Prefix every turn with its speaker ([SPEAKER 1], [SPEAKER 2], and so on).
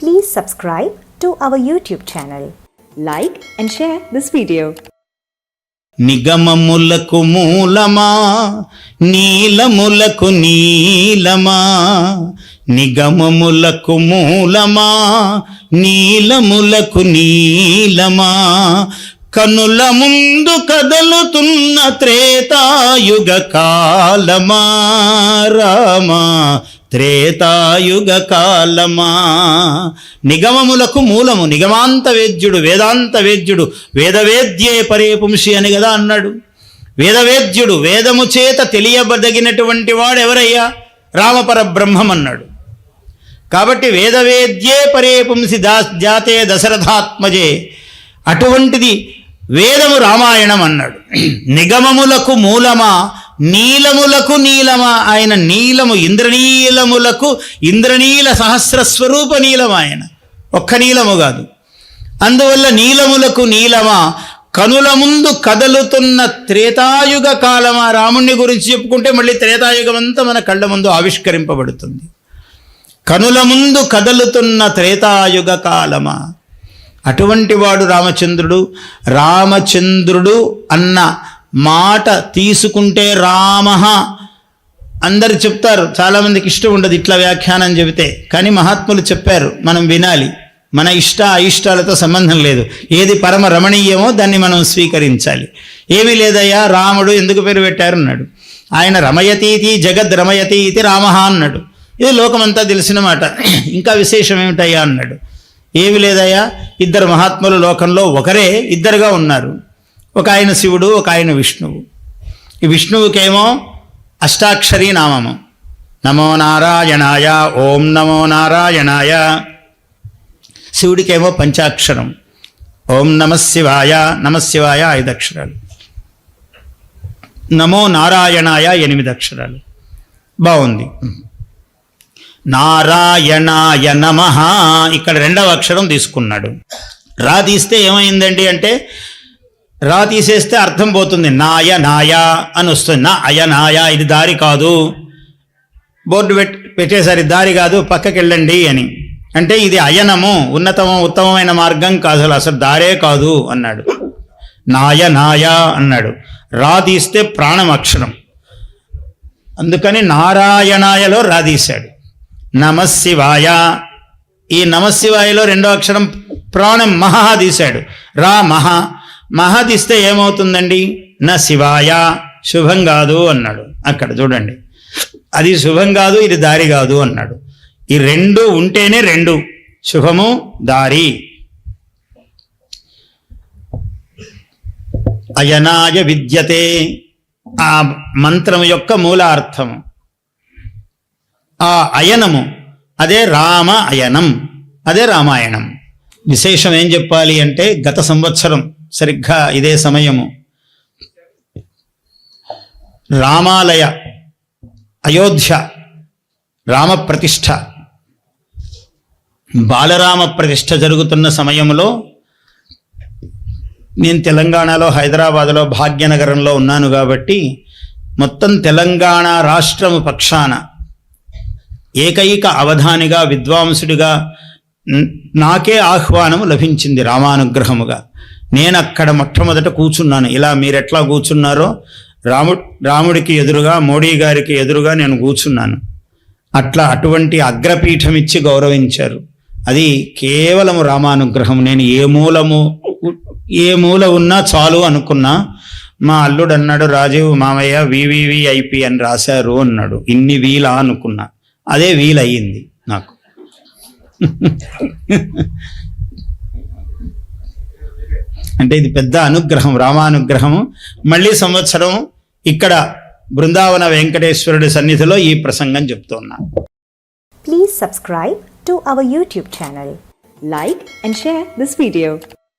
[SPEAKER 1] Please subscribe to our YouTube channel.
[SPEAKER 2] Like and share this video.
[SPEAKER 3] నిగమములకు మూలమా? నీలములకు నీలమా? నిగమములకు మూలమా? నీలములకు నీలమా? కనుల ముందు కదలుతున్న త్రేతాయుగ కాలమా? రామా త్రేతాయుగ కాలమా? నిగమములకు మూలము నిగమాంత వేద్యుడు వేదాంత వేద్యుడు వేదవేద్యే పరే పుంషి అని కదా అన్నాడు. వేదవేద్యుడు వేదము చేత తెలియబదగినటువంటి వాడు ఎవరయ్యా రామపర బ్రహ్మమన్నాడు కాబట్టి వేదవేద్యే పరే పుంసి దా జాతే దశరథాత్మజే. అటువంటిది వేదము రామాయణం అన్నాడు నిగమములకు మూలమా? నీలములకు నీలమా ఆయన నీలము ఇంద్రనీలములకు ఇంద్రనీల సహస్ర స్వరూప నీలం ఆయన. ఒక్క నీలము కాదు. అందువల్ల నీలములకు నీలమా కనుల ముందు కదలుతున్న త్రేతాయుగ కాలమా రాముణ్ణి గురించి చెప్పుకుంటే మళ్ళీ త్రేతాయుగం అంతా మన కళ్ళ ముందు ఆవిష్కరింపబడుతుంది. కనుల ముందు కదలుతున్న త్రేతాయుగ కాలమా. అటువంటి వాడు రామచంద్రుడు. రామచంద్రుడు అన్న మాట తీసుకుంటే రామ. అందరు చెప్తారు చాలామందికి ఇష్టం ఉండదు ఇట్లా వ్యాఖ్యానం చెబితే. కానీ మహాత్ములు చెప్పారు మనం వినాలి. మన ఇష్ట అయిష్టాలతో సంబంధం లేదు. ఏది పరమ రమణీయమో దాన్ని మనం స్వీకరించాలి. ఏమీ లేదయ్యా రాముడు ఎందుకు పేరు పెట్టారు అన్నాడు. ఆయన రమయతీతి జగద్ రమయతి ఇది రామ అన్నాడు. ఇది లోకమంతా తెలిసిన మాట. ఇంకా విశేషం ఏమిటయ్యా అన్నాడు. ఏమి లేదయ్యా ఇద్దరు మహాత్ములు లోకంలో ఒకరే ఇద్దరుగా ఉన్నారు. ఒక ఆయన శివుడు ఒక ఆయన విష్ణువు. ఈ విష్ణువుకేమో అష్టాక్షరీ నామము. నమో నారాయణాయ ఓం నమో నారాయణాయ. శివుడికేమో పంచాక్షరం. ఓం నమ శివాయ నమ శివాయ ఐదు అక్షరాలు నమో నారాయణాయ ఎనిమిది అక్షరాలు బాగుంది. నారాయణాయ నమ. ఇక్కడ రెండవ అక్షరం తీసుకున్నాడు. రా తీస్తే ఏమైందండి అంటే రా తీసేస్తే అర్థం పోతుంది. నాయ నాయ అని వస్తుంది. నా అయ నాయ ఇది దారి కాదు. బోర్డు పెట్ పెట్టేసరి దారి కాదు పక్కకి వెళ్ళండి అని. అంటే ఇది అయనము ఉన్నతము ఉత్తమమైన మార్గం కాదు అసలు అసలు దారే కాదు అన్నాడు. నాయ నాయ అన్నాడు. రా తీస్తే ప్రాణం అక్షరం. అందుకని నారాయణాయలో రాదీశాడు నమశివాయ ఈ నమశివాయలో రెండో అక్షరం ప్రాణం మహా తీశాడు. రా మహా. మహద్ ఇస్తే ఏమవుతుందండి? నా శివాయ శుభం కాదు అన్నాడు. అక్కడ చూడండి. అది శుభం కాదు ఇది దారి కాదు అన్నాడు. ఈ రెండు ఉంటేనే రెండు. శుభము దారి. అయనాయ విద్యతే. ఆ మంత్రం యొక్క మూల అర్థం ఆ అయనము అదే రామ అయనం అదే రామాయణం. విశేషం ఏం చెప్పాలి అంటే గత సంవత్సరం సరిగ్గా ఇదే సమయము. రామాలయ అయోధ్య రామ ప్రతిష్ఠ బాలరామ ప్రతిష్ట జరుగుతున్న సమయంలో నేను తెలంగాణలో హైదరాబాద్లో భాగ్యనగరంలో ఉన్నాను కాబట్టి మొత్తం తెలంగాణ రాష్ట్రము పక్షాన ఏకైక అవధానిగా విద్వాంసుడిగా నాకే ఆహ్వానము లభించింది రామానుగ్రహముగా. నేను అక్కడ మొట్టమొదట కూర్చున్నాను. ఇలా మీరెట్లా కూర్చున్నారో రాము రాముడికి ఎదురుగా మోడీ గారికి ఎదురుగా నేను కూర్చున్నాను. అట్లా అటువంటి అగ్రపీఠం ఇచ్చి గౌరవించారు. అది కేవలం రామానుగ్రహం. నేను ఏ మూలము ఏ మూల ఉన్నా చాలు అనుకున్నా మా అల్లుడు అన్నాడు రాజీవ్ మామయ్య వివివిఐపి అని రాశారు అన్నాడు. ఇన్ని వీలా అనుకున్నా. అదే వీలయ్యింది నాకు. అంటే ఇది పెద్ద అనుగ్రహం రామానుగ్రహము. మళ్ళీ సంవత్సరం ఇక్కడ బృందావన వెంకటేశ్వరుడి సన్నిధిలో ఈ ప్రసంగం చెప్తున్నా.
[SPEAKER 1] Please subscribe to our YouTube channel
[SPEAKER 2] like and share this video